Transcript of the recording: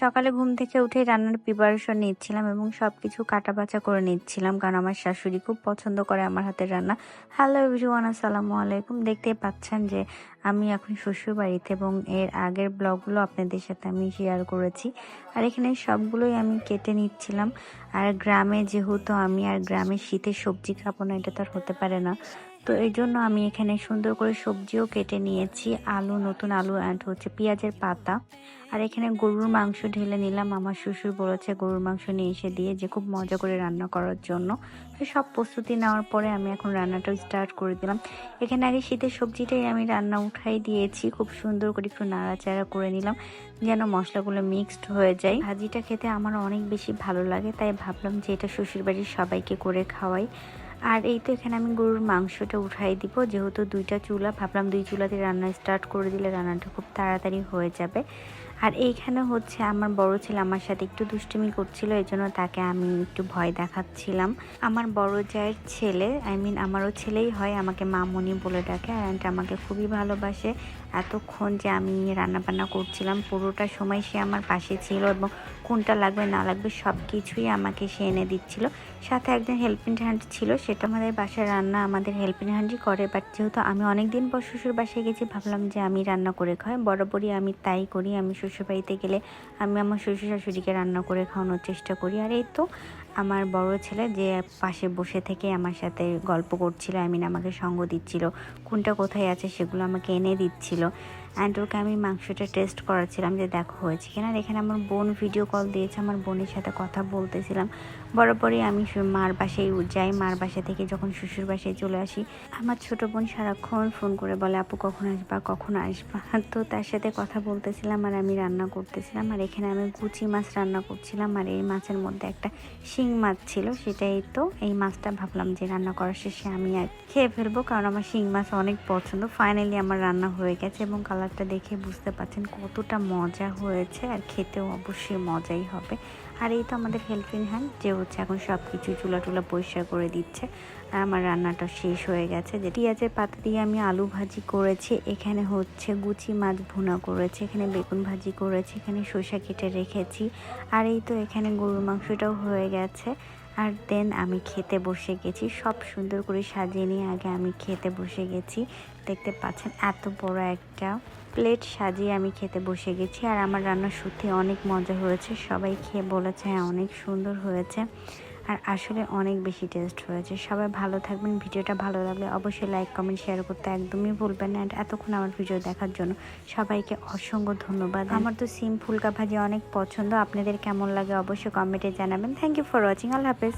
সকালে ঘুম থেকে উঠে রান্নার প্রিপারেশন নিচ্ছিলাম এবং সব কিছু কাটা বাছা করে নিচ্ছিলাম কারণ আমার শাশুড়ি খুব পছন্দ করে আমার হাতের রান্না। হ্যালো এভরিওয়ান আসসালামু আলাইকুম। দেখতেই পাচ্ছেন যে আমি এখন শ্বশুর বাড়িতে এবং এর আগের ব্লগগুলো আপনাদের সাথে আমি শেয়ার করেছি। আর এখানে সবগুলোই আমি কেটে নিচ্ছিলাম। আর গ্রামে যেহেতু আমি আর গ্রামে শীতের সবজি খাব না, এটা তো আর হতে পারে না। তো এই জন্য আমি এখানে সুন্দর করে সবজিও কেটে নিয়েছি। আলু, নতুন আলু অ্যাড হচ্ছে পেঁয়াজের পাতা। আর এখানে গরুর মাংস ঢেলে নিলাম। আমার শ্বশুর বলেছে গরুর মাংস নিয়ে এসে দিয়ে যে খুব মজা করে রান্না করার জন্য। তো সব প্রস্তুতি নেওয়ার পরে আমি এখন রান্নাটা স্টার্ট করে দিলাম। এখানে আগে শীতের সবজিটাই আমি রান্না উঠাই দিয়েছি। খুব সুন্দর করে একটু নাড়াচাড়া করে নিলাম যেন মশলাগুলো মিক্সড হয়ে যায়। ভাজিটা খেতে আমার অনেক বেশি ভালো লাগে, তাই ভাবলাম যে এটা শ্বশুরবাড়ির সবাইকে করে খাওয়াই। আর এই তো এখানে আমি গরুর মাংসটা উঠাই দিব। যেহেতু দুইটা চুলা, ভাবলাম দুই চুলাতে রান্না স্টার্ট করে দিলে রান্নাটা খুব তাড়াতাড়ি হয়ে যাবে। আর এইখানে হচ্ছে আমার বড় ছেলে আমার সাথে একটু দুষ্টুমি করছিল, এই জন্য তাকে আমি একটু ভয় দেখাচ্ছিলাম। আমার বড় জায়ের ছেলে আই মিন আমারও ছেলেই হয়, আমাকে মামনি বলে ডাকে অ্যান্ড আমাকে খুবই ভালোবাসে। এতক্ষণ যে আমি রান্না বান্না করছিলাম, পুরোটা সময় সে আমার পাশে ছিল এবং কোনটা লাগবে, না লাগবে সব কিছুই আমাকে সে এনে দিচ্ছিল। সাথে একজন হেল্পিং হ্যান্ড ছিল, সেটা আমাদের বাসায় রান্না, আমাদের হেল্পিং হ্যান্ডই করে বাট যেহেতু আমি অনেক দিন পর শ্বশুর বাসায় গেছি, ভাবলাম যে আমি রান্না করে খাই, বরাবরই আমি তাই করি, আমি শ্বশুর বাড়িতে গেলে আমি আমার শ্বশুর শাশুড়িকে রান্না করে খাওয়ানোর চেষ্টা করি। আর এই তো আমার বড় ছেলে যে পাশে বসে থেকে আমার সাথে গল্প করছিল আই মিন আমাকে সঙ্গ দিচ্ছিল, কোনটা কোথায় আছে সেগুলো আমাকে এনে দিচ্ছিল। অ্যান্ড ওকে আমি মাংসটা টেস্ট করাচ্ছিলাম যে দেখো হয়েছে কিনা। এখানে আমার বোন ভিডিও কল দিয়েছে, আমার বোনের সাথে কথা বলতেছিলাম। বরাবরই আমি মার বাসায় যাই, মার বাসা থেকে যখন শ্বশুর বাসায় চলে আসি, আমার ছোট বোন সারাক্ষণ ফোন করে বলে, আপু, কখন আসবা? কখন আসবা? তো তার সাথে কথা বলতেছিলাম আর আমি রান্না করতেছিলাম। আর এখানে আমি কুচি মাছ রান্না করছিলাম। আর এই মাছের মধ্যে একটা শিং মাছ ছিল, সেটাই তো। এই মাছটা ভাবলাম যে রান্না করার শেষে আমি আর খেয়ে ফেলব, কারণ আমার শিং মাছ অনেক পছন্দ। ফাইনালি আমার রান্না হয়ে গেছে এবং কালারটা দেখে বুঝতে পারছেন কতটা মজা হয়েছে, আর খেতেও অবশ্যই মজাই হবে। আর এই তো আমাদের হেল্পিং হ্যান্ড যে হচ্ছে এখন সব কিছু চুলা টুলা পরিষ্কার করে দিচ্ছে। আর আমার রান্নাটা শেষ হয়ে গেছে। যে পেঁয়াজের পাতা দিয়ে আমি আলু ভাজি করেছি, এখানে হচ্ছে গুচি মাছ ভুনা করেছি, এখানে বেগুন ভাজি করেছি, এখানে শসা কেটে রেখেছি। আর এই তো এখানে গরুর মাংসটাও হয়ে গেছে। আর দেন আমি খেতে বসে গেছি। সব সুন্দর করে সাজিয়ে নিয়ে আগে আমি খেতে বসে গেছি। দেখতে পাচ্ছেন এত বড় একটা প্লেট সাজিয়ে আমি খেতে বসে গেছি। আর আমার রান্না সত্যি অনেক মজা হয়েছে। সবাই খেয়ে বলেছে হ্যাঁ অনেক সুন্দর হয়েছে। আর আসলে অনেক বেশি টেস্ট হয়েছে। সবাই ভালো থাকবেন। ভিডিওটা ভালো লাগলে অবশ্যই লাইক কমেন্ট শেয়ার করতে একদমই ভুলবেন না। এতক্ষণ আমার ভিডিও দেখার জন্য সবাইকে অসংখ্য ধন্যবাদ। আমার তো সিম ফুলকা ভাজি অনেক পছন্দ। আপনাদের কেমন লাগে অবশ্যই কমেন্টে জানাবেন। থ্যাংক ইউ ফর ওয়াচিং আল্লাহ হাফেজ।